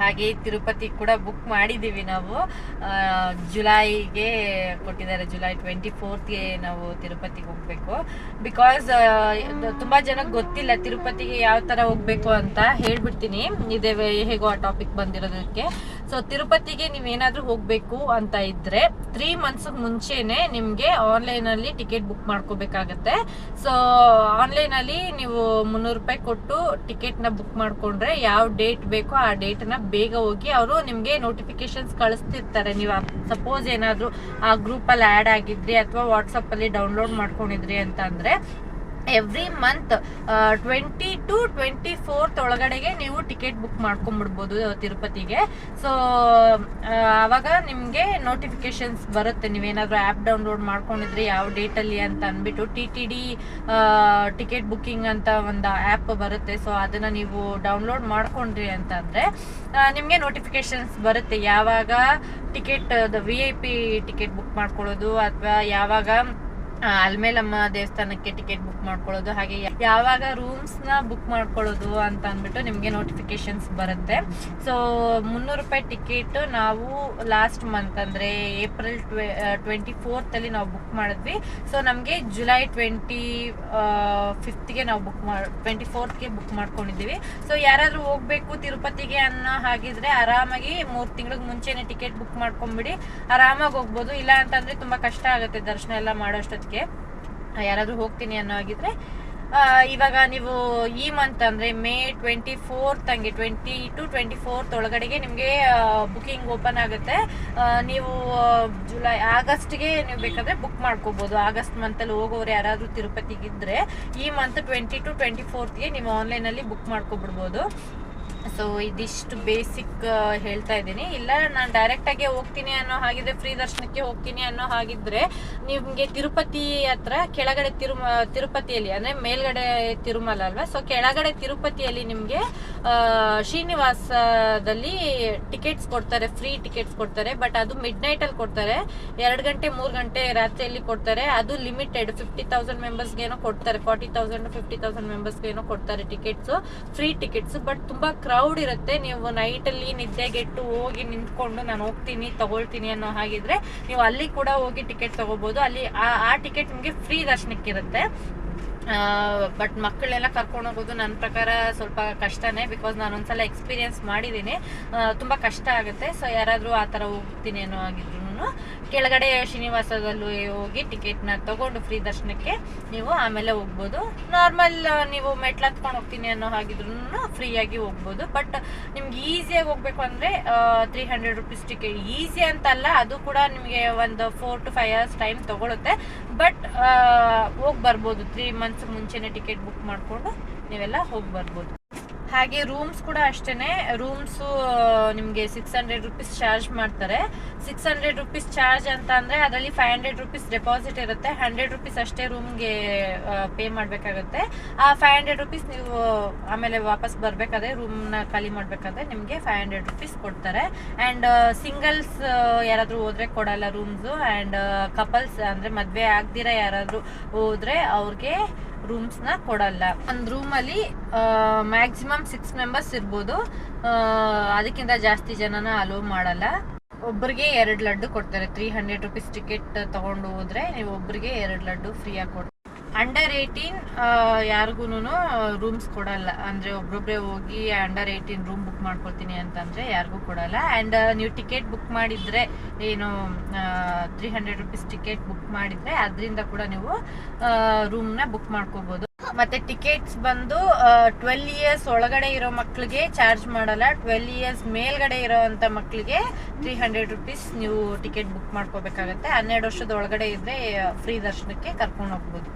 ಹಾಗೆ ತಿರುಪತಿ ಕೂಡ ಬುಕ್ ಮಾಡಿದ್ದೀವಿ ನಾವು. ಜುಲೈಗೆ ಕೊಟ್ಟಿದ್ದಾರೆ, ಜುಲೈ ಟ್ವೆಂಟಿ ಫೋರ್ತ್ಗೆ ನಾವು ತಿರುಪತಿಗೆ ಹೋಗ್ಬೇಕು. ಬಿಕಾಸ್ ತುಂಬಾ ಜನಕ್ಕೆ ಗೊತ್ತಿಲ್ಲ ತಿರುಪತಿಗೆ ಯಾವ ತರ ಹೋಗ್ಬೇಕು ಅಂತ ಹೇಳ್ಬಿಡ್ತೀನಿ. ಇದೇ ಹೇಗೋ ಆ ಟಾಪಿಕ್ ಬಂದಿರೋದಕ್ಕೆ. ಸೊ ತಿರುಪತಿಗೆ ನೀವೇನಾದರೂ ಹೋಗ್ಬೇಕು ಅಂತ ಇದ್ರೆ ತ್ರೀ ಮಂತ್ಸ್ ಮುಂಚೆನೆ ನಿಮ್ಗೆ ಆನ್ಲೈನ್ ಅಲ್ಲಿ ಟಿಕೆಟ್ ಬುಕ್ ಮಾಡ್ಕೋಬೇಕಾಗತ್ತೆ. ಸೊ ಆನ್ಲೈನ್ ಅಲ್ಲಿ ನೀವು ಮುನ್ನೂರು ರೂಪಾಯಿ ಕೊಟ್ಟು ಟಿಕೆಟ್ನ ಬುಕ್ ಮಾಡ್ಕೊಂಡ್ರೆ ಯಾವ ಡೇಟ್ ಬೇಕೋ ಆ ಡೇಟ್ ಬೇಗ ಹೋಗಿ ಅವರು ನಿಮಗೆ ನೋಟಿಫಿಕೇಶನ್ಸ್ ಕಳಿಸ್ತಿರ್ತಾರೆ. ನೀವು ಸಪೋಸ್ ಏನಾದರೂ ಆ ಗ್ರೂಪಲ್ಲಿ ಆ್ಯಡ್ ಆಗಿದ್ರಿ ಅಥವಾ ವಾಟ್ಸಪ್ಪಲ್ಲಿ ಡೌನ್ಲೋಡ್ ಮಾಡ್ಕೊಂಡಿದ್ರಿ ಅಂತ ಅಂದರೆ every month twenty two twenty fourth ಒಳಗಡೆಗೆ ನೀವು ಟಿಕೆಟ್ ಬುಕ್ ಮಾಡ್ಕೊಂಡ್ಬಿಡ್ಬೋದು ತಿರುಪತಿಗೆ. ಸೊ ಆವಾಗ ನಿಮಗೆ ನೋಟಿಫಿಕೇಶನ್ಸ್ ಬರುತ್ತೆ. ನೀವೇನಾದರೂ ಆ್ಯಪ್ ಡೌನ್ಲೋಡ್ ಮಾಡ್ಕೊಂಡಿದ್ರೆ ಯಾವ ಡೇಟಲ್ಲಿ ಅಂತ ಅಂದ್ಬಿಟ್ಟು T T D ticket booking ಅಂತ ಒಂದು ಆ್ಯಪ್ ಬರುತ್ತೆ. ಸೊ ಅದನ್ನು ನೀವು ಡೌನ್ಲೋಡ್ ಮಾಡ್ಕೊಂಡ್ರಿ ಅಂತಂದರೆ ನಿಮಗೆ ನೋಟಿಫಿಕೇಶನ್ಸ್ ಬರುತ್ತೆ. ಯಾವಾಗ ticket V I P ticket book ಮಾಡ್ಕೊಳ್ಳೋದು ಅಥವಾ ಯಾವಾಗ ಅಲ್ಮೇಲಮ್ಮ ದೇವಸ್ಥಾನಕ್ಕೆ ಟಿಕೆಟ್ ಬುಕ್ ಮಾಡ್ಕೊಳ್ಳೋದು, ಹಾಗೆ ಯಾವಾಗ ರೂಮ್ಸ್ನ ಬುಕ್ ಮಾಡ್ಕೊಳ್ಳೋದು ಅಂತ ಅಂದ್ಬಿಟ್ಟು ನಿಮ್ಗೆ ನೋಟಿಫಿಕೇಶನ್ಸ್ ಬರುತ್ತೆ. ಸೊ ಮುನ್ನೂರು ರೂಪಾಯಿ ಟಿಕೆಟ್ ನಾವು ಲಾಸ್ಟ್ ಮಂತ್ ಅಂದ್ರೆ ಏಪ್ರಿಲ್ ಟ್ವೆಂಟಿ ಫೋರ್ತ್ ಅಲ್ಲಿ ನಾವು ಬುಕ್ ಮಾಡಿದ್ವಿ. ಸೊ ನಮಗೆ ಜುಲೈ ಟ್ವೆಂಟಿ ಫಿಫ್ತ್ಗೆ ನಾವು ಬುಕ್ ಟ್ವೆಂಟಿ ಫೋರ್ತ್ಗೆ ಬುಕ್ ಮಾಡ್ಕೊಂಡಿದ್ದೀವಿ. ಸೊ ಯಾರಾದ್ರೂ ಹೋಗ್ಬೇಕು ತಿರುಪತಿಗೆ ಅನ್ನೋ ಹಾಗಿದ್ರೆ ಆರಾಮಾಗಿ ಮೂರ್ ತಿಂಗಳಿಗೆ ಮುಂಚೆನೆ ಟಿಕೆಟ್ ಬುಕ್ ಮಾಡ್ಕೊಂಡ್ಬಿಡಿ ಆರಾಮಾಗಿ ಹೋಗ್ಬೋದು. ಇಲ್ಲ ಅಂತಂದ್ರೆ ತುಂಬಾ ಕಷ್ಟ ಆಗುತ್ತೆ ದರ್ಶನ ಎಲ್ಲ ಮಾಡೋಷ್ಟೊತ್ತಿಗೆ. ಯಾರಾದ್ರೂ ಹೋಗ್ತೀನಿ ಅನ್ನೋ ಹಾಗಿದ್ರೆ ಆ, ಇವಾಗ ನೀವು ಈ ಮಂತ್ ಅಂದ್ರೆ ಮೇ ಟ್ವೆಂಟಿ ಫೋರ್ತ್ ಹಂಗೆ ಟ್ವೆಂಟಿ ಟು ಟ್ವೆಂಟಿ ಫೋರ್ತ್ ಒಳಗಡೆಗೆ ನಿಮಗೆ ಬುಕಿಂಗ್ ಓಪನ್ ಆಗುತ್ತೆ. ನೀವು ಜುಲೈ ಆಗಸ್ಟ್ಗೆ ನೀವು ಬೇಕಾದ್ರೆ ಬುಕ್ ಮಾಡ್ಕೋಬೋದು. ಆಗಸ್ಟ್ ಮಂತಲ್ಲಿ ಹೋಗೋರು ಯಾರಾದರೂ ತಿರುಪತಿಗಿದ್ರೆ ಈ ಮಂತ್ ಟ್ವೆಂಟಿ ಟು ಟ್ವೆಂಟಿ ಫೋರ್ತ್ಗೆ ನೀವು ಆನ್ಲೈನಲ್ಲಿ ಬುಕ್ ಮಾಡ್ಕೊಬಿಡ್ಬೋದು. ಸೊ ಇದಿಷ್ಟು ಬೇಸಿಕ್ ಹೇಳ್ತಾ ಇದ್ದೀನಿ. ಇಲ್ಲ, ನಾನು ಡೈರೆಕ್ಟ್ ಆಗಿ ಹೋಗ್ತೀನಿ ಅನ್ನೋ ಹಾಗಿದ್ರೆ ಫ್ರೀ ದರ್ಶನಕ್ಕೆ ಹೋಗ್ತೀನಿ ಅನ್ನೋ ಹಾಗಿದ್ರೆ, ನಿಮ್ಗೆ ತಿರುಪತಿ ಹತ್ರ ಕೆಳಗಡೆ ತಿರು ತಿರುಪತಿಯಲ್ಲಿ, ಅಂದ್ರೆ ಮೇಲ್ಗಡೆ ತಿರುಮಲ ಅಲ್ವಾ? ಸೊ ಕೆಳಗಡೆ ತಿರುಪತಿಯಲ್ಲಿ ನಿಮಗೆ ಶ್ರೀನಿವಾಸದಲ್ಲಿ ಟಿಕೆಟ್ಸ್ ಕೊಡ್ತಾರೆ ಫ್ರೀ ಟಿಕೆಟ್ಸ್ ಕೊಡ್ತಾರೆ ಬಟ್ ಅದು ಮಿಡ್ ನೈಟ್ ಅಲ್ಲಿ ಕೊಡ್ತಾರೆ. ಎರಡು ಗಂಟೆ, ಮೂರು ಗಂಟೆ ರಾತ್ರಿಯಲ್ಲಿ ಕೊಡ್ತಾರೆ. ಅದು ಲಿಮಿಟೆಡ್ ಫಿಫ್ಟಿ ತೌಸಂಡ್ ಮೆಂಬರ್ಸ್ಗೇನೋ ಕೊಡ್ತಾರೆ. ಫಾರ್ಟಿ ತೌಸಂಡ್ ಫಿಫ್ಟಿ ತೌಸಂಡ್ ಮೆಂಬರ್ಸ್ಗೇನೋ ಕೊಡ್ತಾರೆ ಟಿಕೆಟ್ಸ್ ಫ್ರೀ ಟಿಕೆಟ್ಸ್ ಬಟ್ ತುಂಬಾ ಕ್ರೌಡ್ ಇರುತ್ತೆ. ನೀವು ನೈಟ್ ಅಲ್ಲಿ ನಿದ್ದೆಗೆಟ್ಟು ಹೋಗಿ ನಿಂತ್ಕೊಂಡು ನಾನು ಹೋಗ್ತೀನಿ, ತಗೊಳ್ತೀನಿ ಅನ್ನೋ ಹಾಗಿದ್ರೆ ನೀವು ಅಲ್ಲಿ ಕೂಡ ಹೋಗಿ ಟಿಕೆಟ್ ತಗೋಬಹುದು ಅಲ್ಲಿ ಆ- ಟಿಕೆಟ್ ನಿಮಗೆ ಫ್ರೀ ದರ್ಶನಕ್ಕಿರುತ್ತೆ ಬಟ್ ಮಕ್ಕಳೆಲ್ಲ ಕರ್ಕೊಂಡು ಹೋಗೋದು ನನ್ನ ಪ್ರಕಾರ ಸ್ವಲ್ಪ ಕಷ್ಟನೇ ಬಿಕಾಸ್ ನಾನು ಒಂದ್ಸಲ ಎಕ್ಸ್ಪೀರಿಯನ್ಸ್ ಮಾಡಿದ್ದೀನಿ. ತುಂಬ ತುಂಬಾ ಕಷ್ಟ ಆಗುತ್ತೆ. ಸೊ ಯಾರಾದರೂ ಆ ಥರ ಹೋಗ್ತೀನಿ ಅನ್ನೋ ಆಗಿದ್ರು ಕೆಳಗಡೆ ಶ್ರೀನಿವಾಸದಲ್ಲೂ ಹೋಗಿ ಟಿಕೆಟ್ನ ತಗೊಂಡು ಫ್ರೀ ದರ್ಶನಕ್ಕೆ ನೀವು ಆಮೇಲೆ ಹೋಗ್ಬೋದು. ನಾರ್ಮಲ್ ನೀವು ಮೆಟ್ಲು ಹತ್ಕೊಂಡು ಹೋಗ್ತೀನಿ ಅನ್ನೋ ಹಾಗಿದ್ರು ಫ್ರೀಯಾಗಿ ಹೋಗ್ಬೋದು. ಬಟ್ ನಿಮ್ಗೆ ಈಸಿಯಾಗಿ ಹೋಗ್ಬೇಕು ಅಂದರೆ three hundred rupees ticket easy ಅಂತಲ್ಲ, ಅದು ಕೂಡ ನಿಮಗೆ ಒಂದು four to five hours time ತಗೊಳುತ್ತೆ. ಬಟ್ ಹೋಗಿ ಬರ್ಬೋದು. ತ್ರೀ ಮಂತ್ಸ್ ಮುಂಚೆನೆ ಟಿಕೆಟ್ ಬುಕ್ ಮಾಡಿಕೊಂಡು ನೀವೆಲ್ಲ ಹೋಗಿ ಬರ್ಬೋದು. ಹಾಗೆ ರೂಮ್ಸ್ ಕೂಡ ಅಷ್ಟೇನೆ. ರೂಮ್ಸ್ ನಿಮಗೆ ಸಿಕ್ಸ್ ಹಂಡ್ರೆಡ್ ರುಪೀಸ್ ಚಾರ್ಜ್ ಮಾಡ್ತಾರೆ. ಸಿಕ್ಸ್ ಹಂಡ್ರೆಡ್ ರುಪೀಸ್ ಚಾರ್ಜ್ ಅಂತ ಅಂದ್ರೆ ಅದರಲ್ಲಿ ಫೈವ್ ಹಂಡ್ರೆಡ್ ರುಪೀಸ್ ಡೆಪಾಸಿಟ್ ಇರುತ್ತೆ. ಹಂಡ್ರೆಡ್ ರುಪೀಸ್ ಅಷ್ಟೇ ರೂಮ್ಗೆ ಪೇ ಮಾಡಬೇಕಾಗುತ್ತೆ. ಆ ಫೈವ್ ಹಂಡ್ರೆಡ್ ರುಪೀಸ್ ನೀವು ಆಮೇಲೆ ವಾಪಸ್ ಬರಬೇಕಾದ್ರೆ ರೂಮ್ನ ಖಾಲಿ ಮಾಡಬೇಕಾದ್ರೆ ನಿಮಗೆ ಫೈವ್ ಹಂಡ್ರೆಡ್ ರುಪೀಸ್ ಕೊಡ್ತಾರೆ. ಆ್ಯಂಡ್ ಸಿಂಗಲ್ಸ್ ಯಾರಾದರೂ ಹೋದ್ರೆ ಕೊಡಲ್ಲ ರೂಮ್ಸು ಆ್ಯಂಡ್ ಕಪಲ್ಸ್ ಅಂದರೆ ಮದುವೆ ಆಗ್ದಿರ ಯಾರಾದರೂ ಹೋದ್ರೆ ಅವ್ರಿಗೆ ನ ಕೊಡಲ್ಲ. ಒಂದು ರೂಮ್ ಅಲ್ಲಿ ಮ್ಯಾಕ್ಸಿಮಮ್ ಸಿಕ್ಸ್ ಮೆಂಬರ್ಸ್ ಇರ್ಬೋದು. ಅದಕ್ಕಿಂತ ಜಾಸ್ತಿ ಜನನ ಅಲೋ ಮಾಡಲ್ಲ. ಒಬ್ಬರಿಗೆ ಎರಡು ಲಡ್ಡು ಕೊಡ್ತಾರೆ. ತ್ರೀ ಹಂಡ್ರೆಡ್ ರುಪೀಸ್ ಟಿಕೆಟ್ ತಗೊಂಡು ಹೋದ್ರೆ ನೀವು ಒಬ್ಬರಿಗೆ ಎರಡು ಲಡ್ಡು ಫ್ರೀಯಾಗಿ ಕೊಡ್ತಾರೆ ಅಂಡರ್ ಏಯ್ಟೀನ್ ಯಾರಿಗೂ ರೂಮ್ಸ್ ಕೊಡಲ್ಲ. ಅಂದ್ರೆ ಒಬ್ಬೊಬ್ಬರೇ ಹೋಗಿ ಅಂಡರ್ ಏಯ್ಟೀನ್ ರೂಮ್ ಬುಕ್ ಮಾಡ್ಕೊಳ್ತೀನಿ ಅಂತಂದ್ರೆ ಯಾರಿಗೂ ಕೊಡಲ್ಲ. ಅಂಡ್ ನೀವು ಟಿಕೆಟ್ ಬುಕ್ ಮಾಡಿದ್ರೆ ಏನು three hundred rupees ticket book ಮಾಡಿದ್ರೆ ಅದರಿಂದ ಕೂಡ ನೀವು ರೂಮ್ನ ಬುಕ್ ಮಾಡ್ಕೋಬಹುದು ಮತ್ತೆ ಟಿಕೆಟ್ಸ್ ಬಂದು ಟ್ವೆಲ್ ಇಯರ್ಸ್ ಒಳಗಡೆ ಇರೋ ಮಕ್ಕಳಿಗೆ ಚಾರ್ಜ್ ಮಾಡಲ್ಲ. ಟ್ವೆಲ್ ಇಯರ್ಸ್ ಮೇಲ್ಗಡೆ ಇರೋಂಥ ಮಕ್ಕಳಿಗೆ ತ್ರೀ ಹಂಡ್ರೆಡ್ ರುಪೀಸ್ ನೀವು ಟಿಕೆಟ್ ಬುಕ್ ಮಾಡ್ಕೋಬೇಕಾಗತ್ತೆ. ಹನ್ನೆರಡು ವರ್ಷದ ಒಳಗಡೆ ಇದ್ರೆ ಫ್ರೀ ದರ್ಶನಕ್ಕೆ ಕರ್ಕೊಂಡು ಹೋಗ್ಬೋದು.